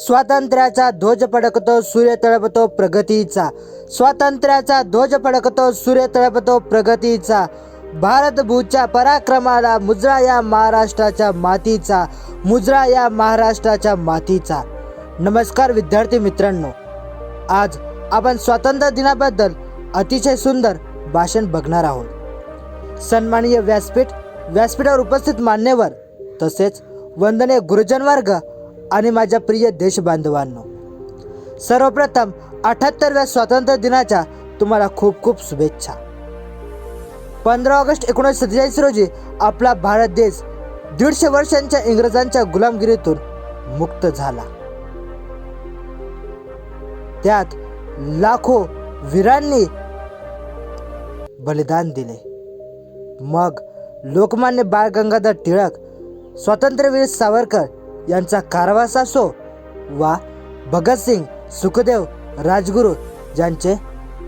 स्वातंत्र्याचा ध्वज पडकतो सूर्य तळपतो प्रगतीचा. स्वातंत्र्याचा ध्वज पडकतो सूर्य तळपतो प्रगतीचा. भारतभूच्या पराक्रमाला मुजरा या महाराष्ट्राच्या मातीचा. मुजरा या महाराष्ट्राच्या मातीचा. नमस्कार विद्यार्थी मित्रांनो. आज आपण स्वातंत्र्य दिनाबद्दल अतिशय सुंदर भाषण बघणार आहोत. सन्माननीय व्यासपीठ व्यासपीठावर उपस्थित मान्यवर तसेच वंदनीय गुरुजन वर्ग आणि माझ्या प्रिय देशबांधवांनो सर्वप्रथम अठ्याहत्तरव्या स्वातंत्र्य दिनाच्या तुम्हाला खूप खूप शुभेच्छा. पंधरा ऑगस्ट एकोणीसशे सत्तेचाळीस रोजी आपला भारत देश दीडशे वर्षांच्या इंग्रजांच्या गुलामगिरीतून मुक्त झाला. त्यात लाखो वीरांनी बलिदान दिले. मग लोकमान्य बाळ गंगाधर टिळक स्वातंत्र्यवीर सावरकर यांचा कारवास असो वा भगतसिंग सुखदेव राजगुरू यांचे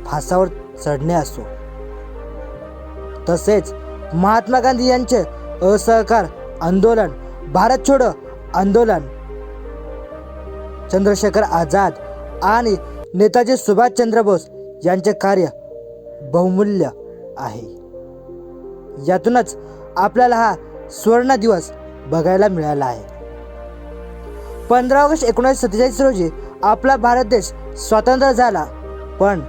फासावर चढणे असो. तसेच महात्मा गांधी यांचे असहकार आंदोलन भारत छोडो आंदोलन. चंद्रशेखर आझाद आणि नेताजी सुभाषचंद्र बोस यांचे कार्य बहुमूल्य आहे. यातूनच आपल्याला हा स्वर्ण दिवस बघायला मिळाला आहे. पंधरा ऑगस्ट एकोणीसशे सत्तेचाळीस रोजी आपला भारत देश स्वतंत्र झाला. पण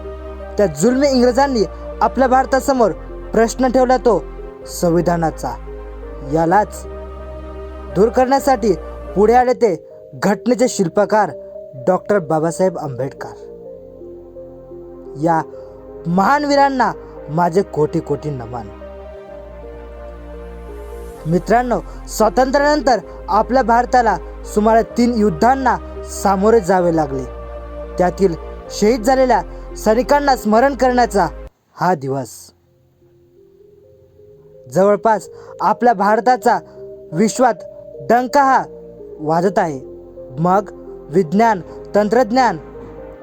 त्या जुलमी इंग्रजांनी आपल्या भारतासमोर प्रश्न ठेवला तो संविधानाचा. यालाच दूर करण्यासाठी पुढे आले ते घटनेचे शिल्पकार डॉक्टर बाबासाहेब आंबेडकर. या महान वीरांना माझे कोटी कोटी नमन. मित्रांनो स्वातंत्र्यानंतर आपल्या भारताला सुमारे तीन युद्धांना सामोरे जावे लागले. त्यातील शहीद झालेल्या सैनिकांना स्मरण करण्याचा हा दिवस. जवळपास आपल्या भारताचा विश्वात डंका हा वाजत आहे. मग विज्ञान तंत्रज्ञान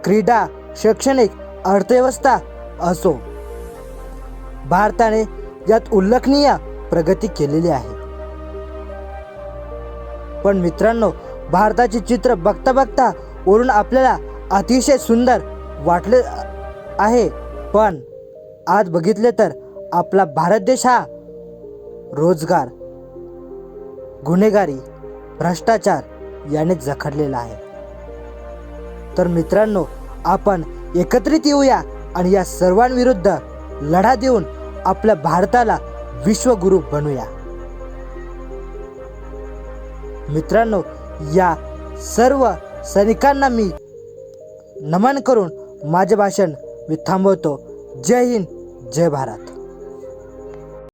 क्रीडा शैक्षणिक अर्थव्यवस्था असो. भारताने यात उल्लेखनीय प्रगती केलेली आहे. पण मित्रांनो भारताचे चित्र बघता बघता वरून आपल्याला अतिशय सुंदर वाटले आहे. पण आज बघितले तर आपला भारत देश हा रोजगार गुन्हेगारी भ्रष्टाचार याने जखडलेला आहे. तर मित्रांनो आपण एकत्रित येऊया आणि या सर्वांविरुद्ध लढा देऊन आपल्या भारताला विश्वगुरु बनूया. मित्रांनो या सर्व सैनिकांना मी नमन करून माझे भाषण मी थांबवतो. जय हिंद जय भारत.